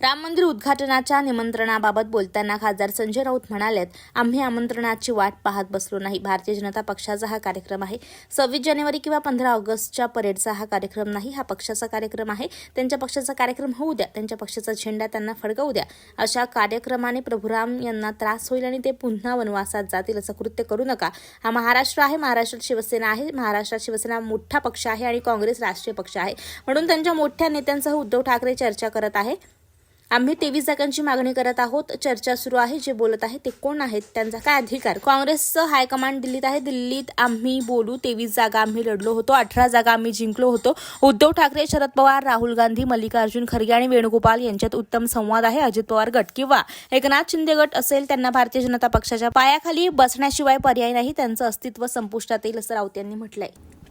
राम मंदिर उद्घाटनाच्या निमंत्रणाबाबत बोलताना खासदार संजय राऊत म्हणालेत आम्ही आमंत्रणाची वाट पाहत बसलो नाही. भारतीय जनता पक्षाचा हा कार्यक्रम आहे. सव्वीस जानेवारी किंवा पंधरा ऑगस्टच्या परेडचा हा कार्यक्रम नाही. हा पक्षाचा कार्यक्रम आहे. त्यांच्या पक्षाचा कार्यक्रम होऊ द्या. त्यांच्या पक्षाचा झेंडा त्यांना फडकवू द्या. अशा कार्यक्रमाने प्रभुराम यांना त्रास होईल आणि ते पुन्हा वनवासात जातील असं कृत्य करू नका. हा महाराष्ट्र आहे. महाराष्ट्रात शिवसेना आहे. महाराष्ट्रात शिवसेना मोठा पक्ष आहे आणि काँग्रेस राष्ट्रीय पक्ष आहे. म्हणून त्यांच्या मोठ्या नेत्यांसह उद्धव ठाकरे चर्चा करत आहे. आम्ही तेवीस जागांची मागणी करत आहोत. चर्चा सुरू आहे. जे बोलत आहे ते कोण आहेत? त्यांचा काय अधिकार? काँग्रेसचं हायकमांड दिल्लीत आहे. दिल्लीत आम्ही बोलू. तेवीस जागा आम्ही लढलो होतो. अठरा जागा आम्ही जिंकलो होतो. उद्धव ठाकरे शरद पवार राहुल गांधी मल्लिकार्जुन खरगे आणि वेणुगोपाल यांच्यात उत्तम संवाद आहे. अजित पवार गट किंवा एकनाथ शिंदे गट असेल त्यांना भारतीय जनता पक्षाच्या पायाखाली बसण्याशिवाय पर्याय नाही. त्यांचं अस्तित्व संपुष्टात येईल असं राऊत यांनी म्हटलंय.